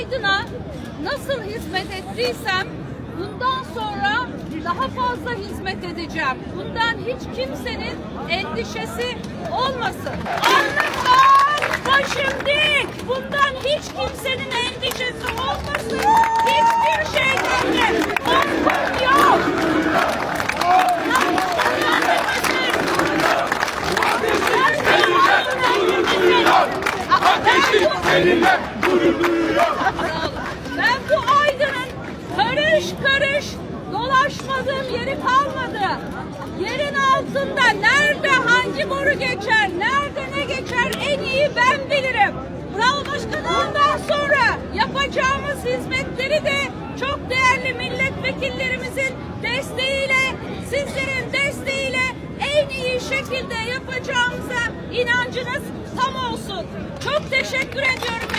Aydın'a nasıl hizmet ettiysem bundan sonra daha fazla hizmet edeceğim. Bundan hiç kimsenin endişesi olmasın. Alnımdan başım dik. Bundan hiç kimsenin endişesi olmasın. Hiçbir şeyden de korkum yok. Seninle gurur duyuyor. Ben bu Aydın'ın karış karış dolaşmadığım yeri kalmadı. Yerin altında nerede hangi boru geçer, nerede ne geçer en iyi ben bilirim. Bravo başkanım. Sonra yapacağımız hizmetleri de çok değerli milletvekillerimizin desteğiyle, sizlerin desteğiyle en iyi şekilde yapacağımıza inancınız tam olsun. Çok teşekkür ediyorum.